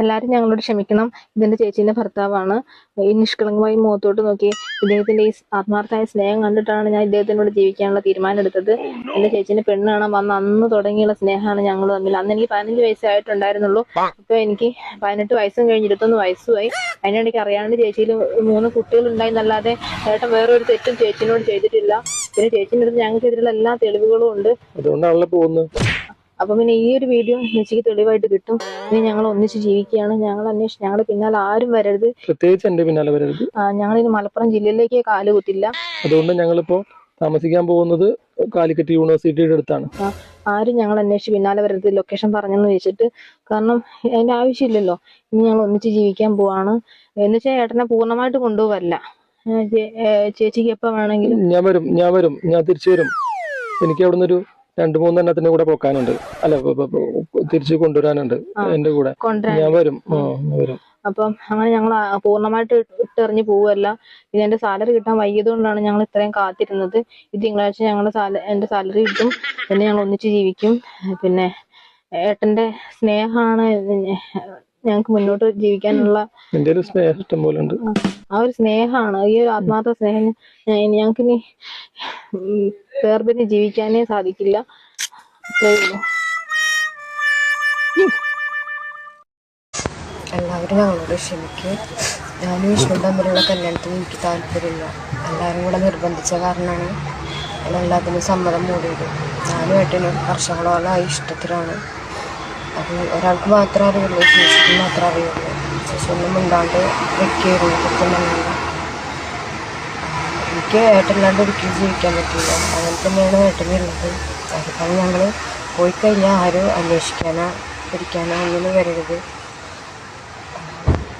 എല്ലാവരും ഞങ്ങളോട് ക്ഷമിക്കണം. ഇതിന്റെ ചേച്ചീന്റെ ഭർത്താവാണ്. ഈ നിഷ്കളങ്കമായി മുഖത്തോട്ട് നോക്കി ഇദ്ദേഹത്തിന്റെ ഈ ആത്മാർത്ഥമായ സ്നേഹം കണ്ടിട്ടാണ് ഞാൻ ഇദ്ദേഹത്തിനോട് ജീവിക്കാനുള്ള തീരുമാനം എടുത്തത് എന്റെ ചേച്ചീന്റെ പെണ്ണാണ്. വന്ന് അന്ന് തുടങ്ങിയുള്ള സ്നേഹമാണ് ഞങ്ങൾ തമ്മിൽ. അന്ന് എനിക്ക് പതിനഞ്ച് വയസ്സായിട്ടുണ്ടായിരുന്നുള്ളൂ ഇപ്പൊ എനിക്ക് പതിനെട്ട് വയസ്സും കഴിഞ്ഞ് ഇരുപത്തൊന്ന് വയസ്സുമായി. അതിനിടയ്ക്ക് അറിയാണ്ട് ചേച്ചിയിൽ മൂന്ന് കുട്ടികൾ ഉണ്ടായിരുന്നല്ലാതെ ഏട്ടൻ വേറൊരു തെറ്റും ചേച്ചിനോട് ചെയ്തിട്ടില്ല. പിന്നെ ചേച്ചിന്റെ അടുത്ത് ഞങ്ങൾക്കെതിരെയുള്ള എല്ലാ തെളിവുകളും ഉണ്ട്. അതുകൊണ്ടാണല്ലോ പോകുന്നത്. അപ്പൊ പിന്നെ ഈ ഒരു വീഡിയോ ചേച്ചിക്ക് തെളിവായിട്ട് കിട്ടും. ഇനി ഞങ്ങൾ ഒന്നിച്ച് ജീവിക്കുകയാണ്. ഞങ്ങൾ അന്വേഷിച്ച് ഞങ്ങളുടെ പിന്നാലെ ആരും വരരുത്. പ്രത്യേകിച്ച് എന്റെ പിന്നാലെ വരരുത്. ഞങ്ങൾ ഇനി മലപ്പുറം ജില്ലയിലേക്ക് കാൽ കുത്തില്ല. അതുകൊണ്ട് ഞങ്ങളിപ്പോ താമസിക്കാൻ പോകുന്നത് കാലിക്കറ്റ് യൂണിവേഴ്സിറ്റിയുടെ അടുത്താണ്. ആരും ഞങ്ങൾ അന്വേഷിച്ച് പിന്നാലെ വരരുത്. ലൊക്കേഷൻ പറഞ്ഞെന്ന് വെച്ചിട്ട്. കാരണം അതിന്റെ ആവശ്യമില്ലല്ലോ. ഇനി ഞങ്ങൾ ഒന്നിച്ച് ജീവിക്കാൻ പോവാണ്. എന്ന് വെച്ചാൽ ഏട്ടനെ പൂർണമായിട്ട് കൊണ്ടുപോകല്ല ചേച്ചിക്ക് എപ്പോ വേണമെങ്കിലും. ഞാൻ വരും. ഞാൻ വരും. ഞാൻ തിരിച്ചു വരും. എനിക്ക് അവിടുന്ന് ഒരു രണ്ടു മൂന്നെണ്ണത്തിന്റെ കൂടെ പോക്കാനുണ്ട്. അല്ല തിരിച്ചു കൊണ്ടുവരാനുണ്ട്. എന്റെ കൂടെ. ഞാൻ വരും. വരും. അപ്പം അങ്ങനെ ഞങ്ങൾ പൂർണമായിട്ട് ഇട്ടെറിഞ്ഞ് പോവുമല്ല ഇത് എന്റെ സാലറി കിട്ടാൻ വൈകിയത് കൊണ്ടാണ് ഞങ്ങൾ ഇത്രയും കാത്തിരുന്നത്. ഈ തിങ്കളാഴ്ച ഞങ്ങളുടെ സാല എന്റെ സാലറി കിട്ടും. പിന്നെ ഞങ്ങൾ ഒന്നിച്ച് ജീവിക്കും. പിന്നെ ഏട്ടന്റെ സ്നേഹമാണ് ഞങ്ങൾക്ക് മുന്നോട്ട് ജീവിക്കാനുള്ള എന്റെ ഒരു സ്നേഹം ഇഷ്ടം പോലെ ഉണ്ട് ആ ഒരു സ്നേഹമാണ്. ഈ ഒരു ആത്മാർത്ഥ സ്നേഹം ഞങ്ങൾക്ക് ഇനി വേർപിരിഞ്ഞ് ജീവിക്കാനേ സാധിക്കില്ല. എല്ലാവരും ഞങ്ങളോട് ക്ഷമിക്കും. ഞാനും വിഷ്ണു തമ്മിലുള്ള കല്യാണത്തിന് എനിക്ക് താല്പര്യമില്ല. എല്ലാവരും കൂടെ നിർബന്ധിച്ച കാരണമാണ് ഞാൻ എല്ലാത്തിനും സമ്മതം മൂടിയത്. ഞാനും ഏട്ടനും വർഷങ്ങളോളം ഇഷ്ടത്തിലാണ്. അത് ഒരാൾക്ക് മാത്രമേ അറിയുള്ളൂ ചേച്ചിക്ക് മാത്രമേ അറിയുള്ളൂ. ചേച്ചി മിണ്ടാണ്ട് വെക്കുകയായിരുന്നു എനിക്ക് ഏട്ടനില്ലാണ്ട് ഒരിക്കലും ജീവിക്കാൻ പറ്റില്ല അങ്ങനെ തന്നെയാണ് ഏട്ടനുള്ളത് അതിപ്പോൾ ഞങ്ങൾ പോയി കഴിഞ്ഞാൽ ആരും അന്വേഷിക്കാനോ പിടിക്കാനോ ഒന്നും വരരുത്.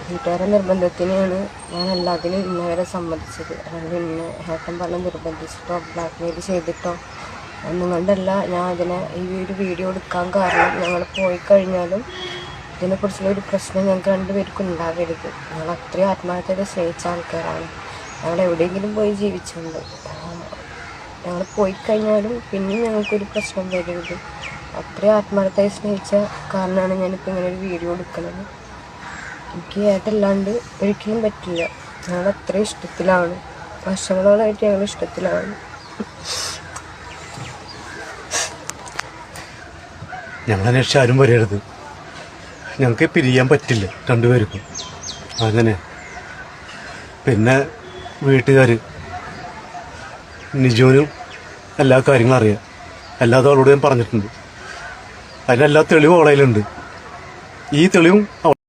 വീട്ടുകാരുടെ നിർബന്ധത്തിനാണ് ഞാൻ എല്ലാത്തിനും ഇന്നവരെ സമ്മതിച്ചത്. അല്ലെങ്കിൽ ഇന്ന് ഏട്ടൻ പറഞ്ഞ് നിർബന്ധിച്ചിട്ടോ ബ്ലാക്ക് മെയിൽ ചെയ്തിട്ടോ കൊണ്ടല്ല ഞാൻ അതിനെ ഈ ഒരു വീഡിയോ എടുക്കാൻ കാരണം ഞങ്ങൾ പോയി കഴിഞ്ഞാലും ഇതിനെക്കുറിച്ചുള്ള ഒരു പ്രശ്നം ഞങ്ങൾക്ക് രണ്ടുപേർക്കും ഉണ്ടാകരുത് ഞങ്ങൾ അത്രയും ആത്മാർത്ഥത സ്നേഹിച്ച ആൾക്കാരാണ്. ഞങ്ങൾ എവിടെയെങ്കിലും പോയി ജീവിച്ചുണ്ട് ഞങ്ങൾ പോയി കഴിഞ്ഞാലും പിന്നെയും ഞങ്ങൾക്കൊരു പ്രശ്നം വരരുത്. അത്രയും ആത്മാർത്ഥമായി സ്നേഹിച്ച കാരണമാണ് ഞാനിപ്പോൾ ഇങ്ങനെ ഒരു വീഡിയോ എടുക്കുന്നത്. എനിക്ക് ഏട്ടല്ലാണ്ട് ഒരിക്കലും പറ്റില്ല. ഞങ്ങൾ അത്രയും ഇഷ്ടത്തിലാണ്. വർഷങ്ങളോളായിട്ട് ഞങ്ങൾ ഇഷ്ടത്തിലാണ്. ഞങ്ങൾ അന്വേഷിച്ച് ആരും വരരുത്. ഞങ്ങൾക്ക് പിരിയാൻ പറ്റില്ല രണ്ടുപേർക്കും. അങ്ങനെ. പിന്നെ വീട്ടുകാർ നിജുവിനും എല്ലാ കാര്യങ്ങളും അറിയാം. എല്ലാതും അവളോട് ഞാൻ പറഞ്ഞിട്ടുണ്ട്. അതിനെല്ലാ തെളിവും അവളയിലുണ്ട് ഈ തെളിവും